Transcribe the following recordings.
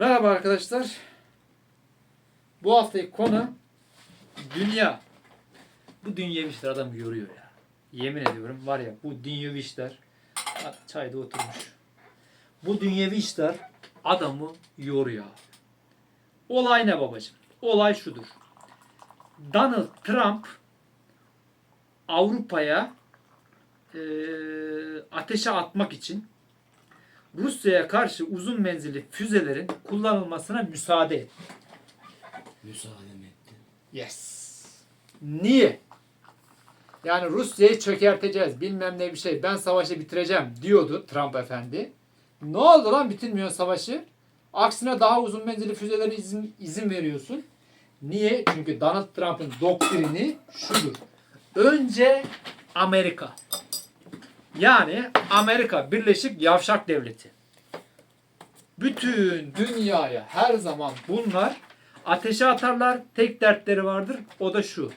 Merhaba arkadaşlar. Bu haftaki konu dünya. Bu dünyevi işler adam yoruyor ya. Yemin ediyorum var ya bu dünyevi işler çayda oturmuş. Bu dünyevi işler adamı yoruyor. Olay ne babacığım? Olay şudur. Donald Trump Avrupa'ya eee, ateşe atmak için Rusya'ya karşı uzun menzilli füzelerin kullanılmasına müsaade etti. Müsaade mi etti? Yes. Niye? Yani Rusya'yı çökerteceğiz bilmem ne bir şey ben savaşı bitireceğim diyordu Trump efendi. Ne oldu lan bitirmiyor savaşı? Aksine daha uzun menzilli füzelere izin, izin veriyorsun. Niye? Çünkü Donald Trump'ın doktrini şudur. Önce Amerika. Yani Amerika Birleşik Yavşak Devleti. Bütün dünyaya her zaman bunlar ateşe atarlar. Tek dertleri vardır. O da şu.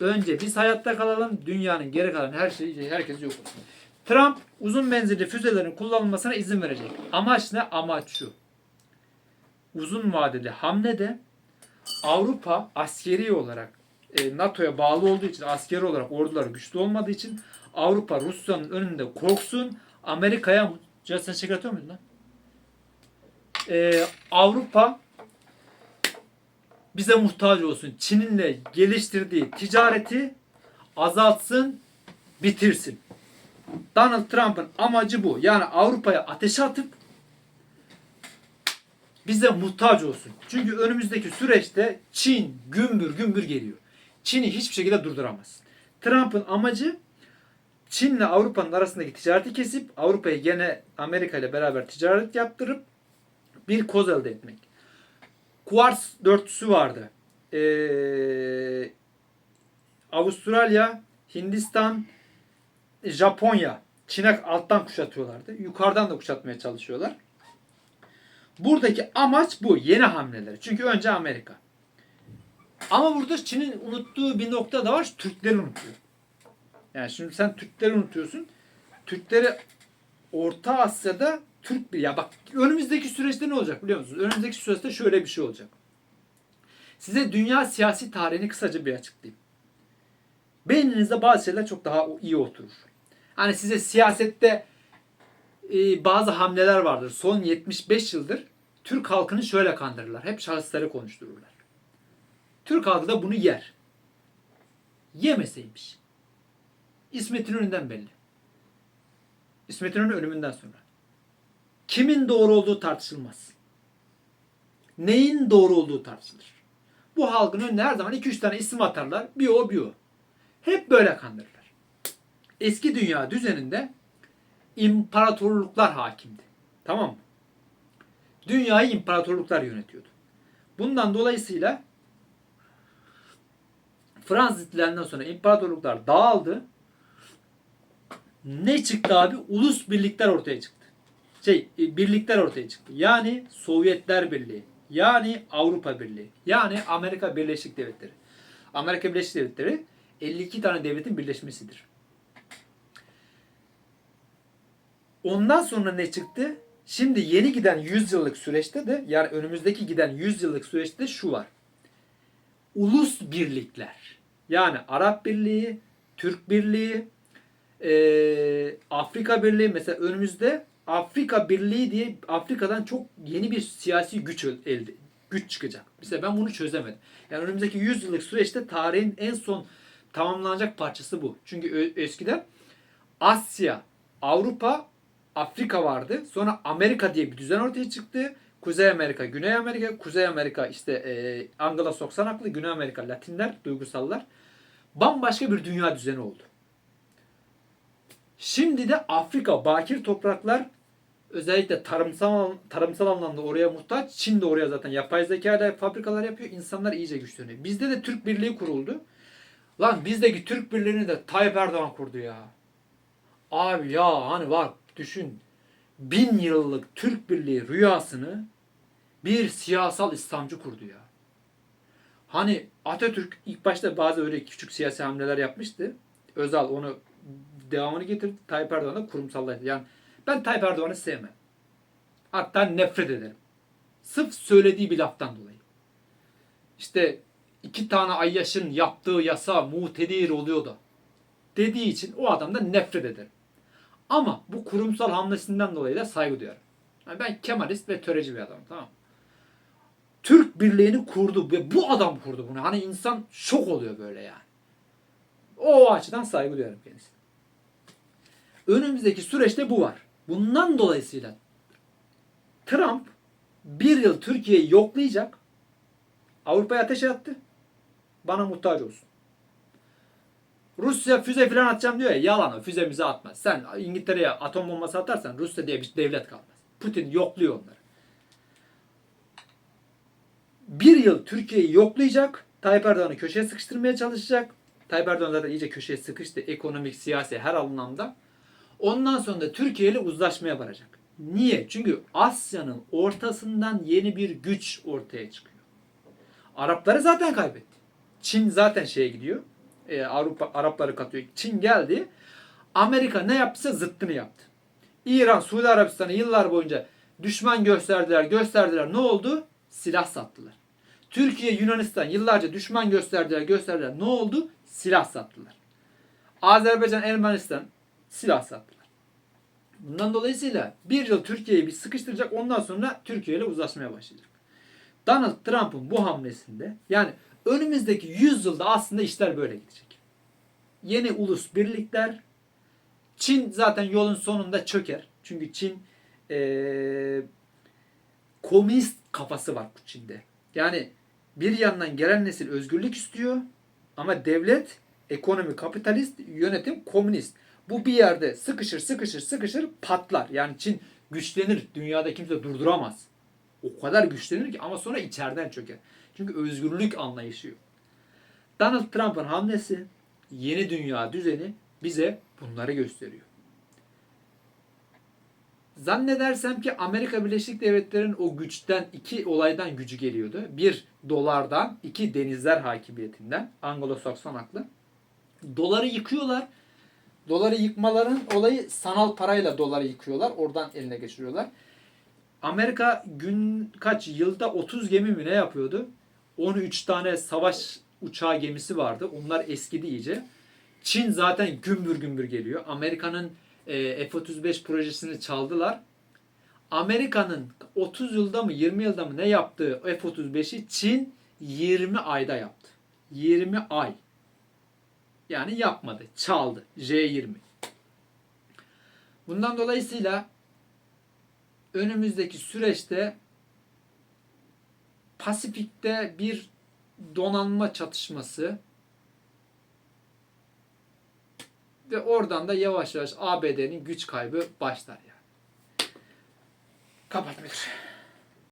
Önce biz hayatta kalalım. Dünyanın geri kalan her şeyi herkes yok olsun. Trump uzun menzilli füzelerin kullanılmasına izin verecek. Amaç ne? Amaç şu. Uzun vadeli hamlede Avrupa askeri olarak NATO'ya bağlı olduğu için askeri olarak orduları güçlü olmadığı için Avrupa Rusya'nın önünde korksun. Amerika'ya Cihat sen şeker atıyor muydun lan? E, Avrupa bize muhtaç olsun. Çin'in geliştirdiği ticareti azaltsın, bitirsin. Donald Trump'ın amacı bu. Yani Avrupa'ya ateşe atıp bize muhtaç olsun. Çünkü önümüzdeki süreçte Çin gümbür gümbür geliyor. Çin'i hiçbir şekilde durduramaz. Trump'ın amacı Çin'le Avrupa'nın arasındaki ticareti kesip Avrupa'yı gene Amerika ile beraber ticaret yaptırıp bir koz elde etmek. Kuars dörtlüsü vardı. Ee, Avustralya, Hindistan, Japonya. Çin'e alttan kuşatıyorlardı. Yukarıdan da kuşatmaya çalışıyorlar. Buradaki amaç bu. Yeni hamleler. Çünkü önce Amerika. Ama burada Çin'in unuttuğu bir nokta da var. Türkleri unutuyor. Yani şimdi sen Türkleri unutuyorsun. Türkleri Orta Asya'da Türk bir ya bak önümüzdeki süreçte ne olacak biliyor musunuz? Önümüzdeki süreçte şöyle bir şey olacak. Size dünya siyasi tarihini kısaca bir açıklayayım. Beyninizde bazı şeyler çok daha iyi oturur. Hani size siyasette e, bazı hamleler vardır. Son 75 yıldır Türk halkını şöyle kandırırlar. Hep şahısları konuştururlar. Türk halkı da bunu yer. Yemeseymiş. İsmet İnönü'nden belli. İsmet İnönü ölümünden sonra. Kimin doğru olduğu tartışılmaz. Neyin doğru olduğu tartışılır. Bu halkın önüne her zaman 2-3 tane isim atarlar. Bir o bir o. Hep böyle kandırırlar. Eski dünya düzeninde imparatorluklar hakimdi. Tamam mı? Dünyayı imparatorluklar yönetiyordu. Bundan dolayısıyla Fransız ihtilalinden sonra imparatorluklar dağıldı. Ne çıktı abi? Ulus birlikler ortaya çıktı. Şey, e, birlikler ortaya çıktı. Yani Sovyetler Birliği, yani Avrupa Birliği, yani Amerika Birleşik Devletleri. Amerika Birleşik Devletleri 52 tane devletin birleşmesidir. Ondan sonra ne çıktı? Şimdi yeni giden 100 yıllık süreçte de yani önümüzdeki giden 100 yıllık süreçte şu var. Ulus birlikler. Yani Arap Birliği, Türk Birliği, eee, Afrika Birliği mesela önümüzde Afrika Birliği diye Afrika'dan çok yeni bir siyasi güç el- elde güç çıkacak. Mesela ben bunu çözemedim. Yani önümüzdeki 100 yıllık süreçte tarihin en son tamamlanacak parçası bu. Çünkü eskiden Asya, Avrupa, Afrika vardı. Sonra Amerika diye bir düzen ortaya çıktı. Kuzey Amerika, Güney Amerika, Kuzey Amerika işte e, Anglo-Sakson Güney Amerika Latinler, duygusallar. Bambaşka bir dünya düzeni oldu. Şimdi de Afrika, bakir topraklar özellikle tarımsal tarımsal anlamda oraya muhtaç. Çin de oraya zaten yapay zeka ile fabrikalar yapıyor. İnsanlar iyice güçleniyor. Bizde de Türk Birliği kuruldu. Lan bizdeki Türk Birliği'ni de Tayyip Erdoğan kurdu ya. Abi ya hani var düşün. Bin yıllık Türk Birliği rüyasını bir siyasal İslamcı kurdu ya. Hani Atatürk ilk başta bazı öyle küçük siyasi hamleler yapmıştı. Özal onu devamını getirdi. Tayyip Erdoğan da kurumsallaştı. Yani ben Tayyip Erdoğan'ı sevmem. Hatta nefret ederim. Sırf söylediği bir laftan dolayı. İşte iki tane ayyaşın yaptığı yasa mutedir oluyordu. Dediği için o adamdan nefret ederim. Ama bu kurumsal hamlesinden dolayı da saygı duyarım. Yani ben Kemalist ve töreci bir adamım tamam mı? Türk birliğini kurdu ve bu adam kurdu bunu. Hani insan şok oluyor böyle yani. O açıdan saygı duyarım kendisine. Önümüzdeki süreçte bu var. Bundan dolayısıyla Trump bir yıl Türkiye'yi yoklayacak. Avrupa'ya ateş attı. Bana muhtaç olsun. Rusya füze falan atacağım diyor ya. Yalan o. Füzemizi atmaz. Sen İngiltere'ye atom bombası atarsan Rusya diye bir devlet kalmaz. Putin yokluyor onları. Bir yıl Türkiye'yi yoklayacak. Tayyip Erdoğan'ı köşeye sıkıştırmaya çalışacak. Tayyip Erdoğan zaten iyice köşeye sıkıştı. Ekonomik, siyasi her anlamda. Ondan sonra da Türkiye ile uzlaşmaya varacak. Niye? Çünkü Asya'nın ortasından yeni bir güç ortaya çıkıyor. Arapları zaten kaybetti. Çin zaten şeye gidiyor. Ee, Avrupa Arapları katıyor. Çin geldi. Amerika ne yaptıysa zıttını yaptı. İran, Suudi Arabistan'ı yıllar boyunca düşman gösterdiler, gösterdiler. Ne oldu? Silah sattılar. Türkiye, Yunanistan yıllarca düşman gösterdiler, gösterdiler. Ne oldu? Silah sattılar. Azerbaycan, Ermenistan silah sattılar. Bundan dolayısıyla bir yıl Türkiye'yi bir sıkıştıracak ondan sonra Türkiye ile uzlaşmaya başlayacak. Donald Trump'ın bu hamlesinde yani önümüzdeki 100 yılda aslında işler böyle gidecek. Yeni ulus birlikler Çin zaten yolun sonunda çöker. Çünkü Çin eee, komünist kafası var Çin'de. Yani bir yandan gelen nesil özgürlük istiyor ama devlet ekonomi kapitalist, yönetim komünist. Bu bir yerde sıkışır sıkışır sıkışır patlar. Yani Çin güçlenir. Dünyada kimse durduramaz. O kadar güçlenir ki ama sonra içeriden çöker. Çünkü özgürlük anlayışı yok. Donald Trump'ın hamlesi yeni dünya düzeni bize bunları gösteriyor. Zannedersem ki Amerika Birleşik Devletleri'nin o güçten iki olaydan gücü geliyordu. Bir dolardan, iki denizler hakimiyetinden. Anglo-Sakson aklı. Doları yıkıyorlar. Doları yıkmaların olayı sanal parayla doları yıkıyorlar. Oradan eline geçiriyorlar. Amerika gün kaç yılda 30 gemi mi ne yapıyordu? 13 tane savaş uçağı gemisi vardı. Onlar eskidi iyice. Çin zaten gümbür gümbür geliyor. Amerika'nın e, F-35 projesini çaldılar. Amerika'nın 30 yılda mı 20 yılda mı ne yaptığı F-35'i Çin 20 ayda yaptı. 20 ay. Yani yapmadı. Çaldı. J-20. Bundan dolayısıyla önümüzdeki süreçte Pasifik'te bir donanma çatışması ve oradan da yavaş yavaş ABD'nin güç kaybı başlar yani. Kapat müdür.